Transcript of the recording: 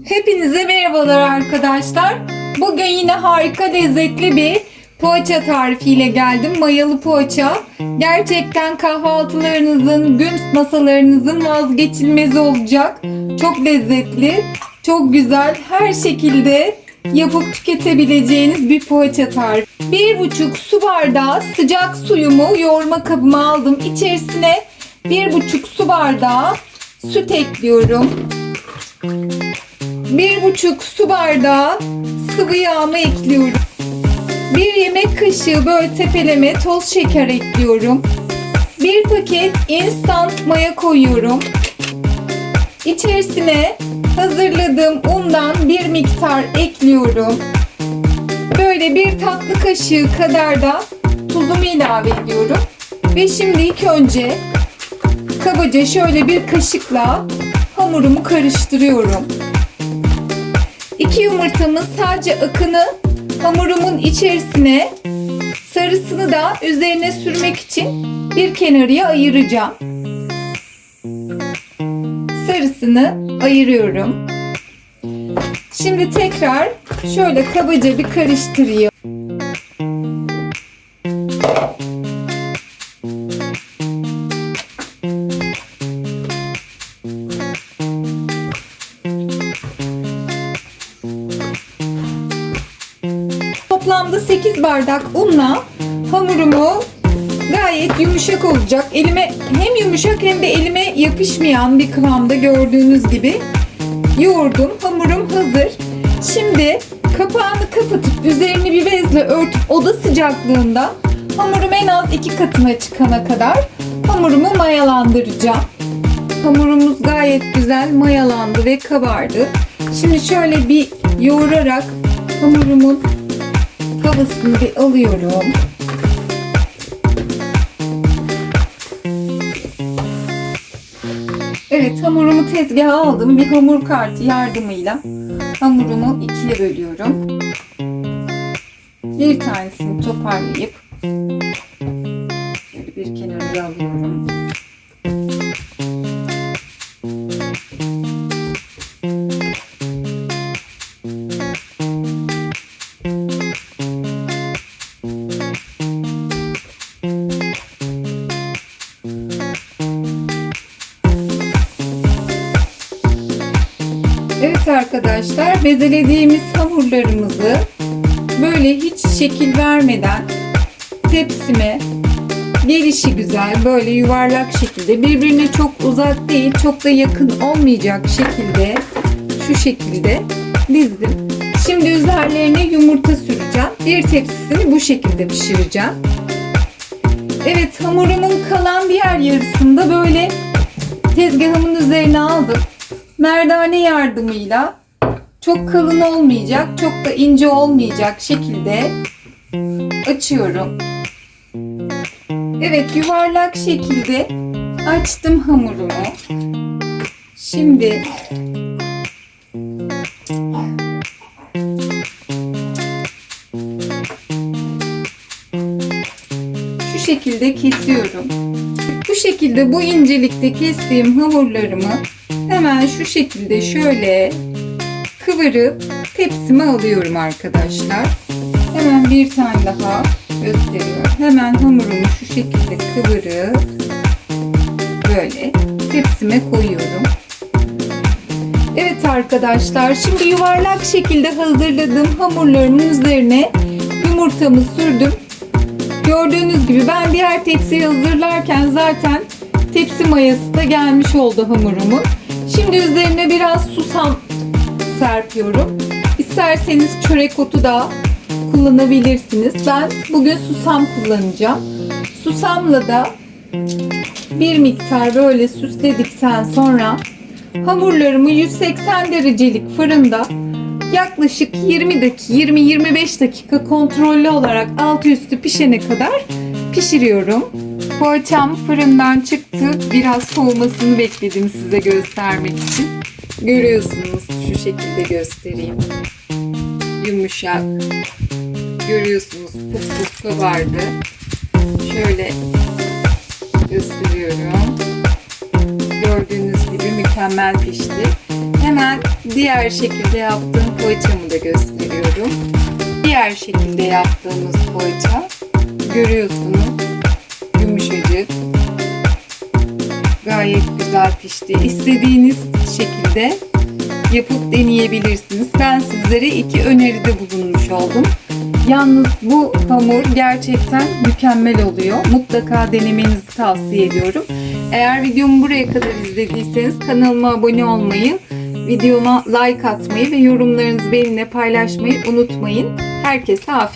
Hepinize merhabalar arkadaşlar. Bugün yine harika lezzetli bir poğaça tarifiyle geldim. Mayalı poğaça. Gerçekten kahvaltılarınızın, gün masalarınızın vazgeçilmezi olacak. Çok lezzetli, çok güzel, her şekilde yapıp tüketebileceğiniz bir poğaça tarifi. Bir buçuk su bardağı sıcak suyumu yoğurma kabıma aldım. İçerisine bir buçuk su bardağı süt ekliyorum. Bir buçuk su bardağı sıvı yağımı ekliyorum. Bir yemek kaşığı böyle tepeleme toz şeker ekliyorum. Bir paket instant maya koyuyorum. İçerisine hazırladığım undan bir miktar ekliyorum. Böyle bir tatlı kaşığı kadar da tuzumu ilave ediyorum. Ve şimdi ilk önce kabaca şöyle bir kaşıkla hamurumu karıştırıyorum. İki yumurtamın sadece akını hamurumun içerisine sarısını da üzerine sürmek için bir kenarıya ayıracağım. Sarısını ayırıyorum. Şimdi tekrar şöyle kabaca bir karıştırayım. Toplamda 8 bardak unla hamurumu gayet yumuşak olacak. Elime hem yumuşak hem de elime yapışmayan bir kıvamda gördüğünüz gibi yoğurdum. Hamurum hazır. Şimdi kapağını kapatıp üzerini bir bezle örtüp oda sıcaklığında hamurum en az iki katına çıkana kadar hamurumu mayalandıracağım. Hamurumuz gayet güzel mayalandı ve kabardı. Şimdi şöyle bir yoğurarak hamurumun havasını bir alıyorum. Evet hamurumu tezgaha aldım. Bir hamur kartı yardımıyla hamurumu ikiye bölüyorum. Bir tanesini toparlayıp bir kenarıya alıyorum. Arkadaşlar bezelediğimiz hamurlarımızı böyle hiç şekil vermeden tepsime gelişi güzel böyle yuvarlak şekilde birbirine çok uzak değil çok da yakın olmayacak şekilde şu şekilde dizdim. Şimdi üzerlerine yumurta süreceğim. Bir tepsisini bu şekilde pişireceğim. Evet hamurumun kalan diğer yarısında böyle tezgahımın üzerine aldım merdane yardımıyla çok kalın olmayacak, çok da ince olmayacak şekilde açıyorum. Evet, yuvarlak şekilde açtım hamurumu. Şimdi şu şekilde kesiyorum. Bu şekilde bu incelikte kestiğim hamurlarımı hemen şu şekilde şöyle kıvırıp tepsime alıyorum arkadaşlar. Hemen bir tane daha gösteriyorum. Hemen hamurumu şu şekilde kıvırıp böyle tepsime koyuyorum. Evet arkadaşlar şimdi yuvarlak şekilde hazırladığım hamurlarımın üzerine yumurtamı sürdüm. Gördüğünüz gibi ben diğer tepsiyi hazırlarken zaten tepsi mayası da gelmiş oldu hamurumun. Şimdi üzerine biraz susam serpiyorum. İsterseniz çörek otu da kullanabilirsiniz. Ben bugün susam kullanacağım. Susamla da bir miktar böyle süsledikten sonra hamurlarımı 180 derecelik fırında yaklaşık 20 dakika 20-25 dakika kontrollü olarak altı üstü pişene kadar pişiriyorum. Poğaçam fırından çıktı. Biraz soğumasını bekledim size göstermek için. Görüyorsunuz şu şekilde göstereyim. Yumuşak. Görüyorsunuz puf puf kabardı. Şöyle gösteriyorum. Gördüğünüz gibi mükemmel pişti. Hemen diğer şekilde yaptığım poğaçamı da gösteriyorum. Diğer şekilde yaptığımız poğaça görüyorsunuz yumuşacık gayet güzel pişti. İstediğiniz şekilde yapıp deneyebilirsiniz. Ben sizlere iki öneride bulunmuş oldum. Yalnız bu hamur gerçekten mükemmel oluyor. Mutlaka denemenizi tavsiye ediyorum. Eğer videomu buraya kadar izlediyseniz kanalıma abone olmayı, videoma like atmayı ve yorumlarınızı benimle paylaşmayı unutmayın. Herkese afiyet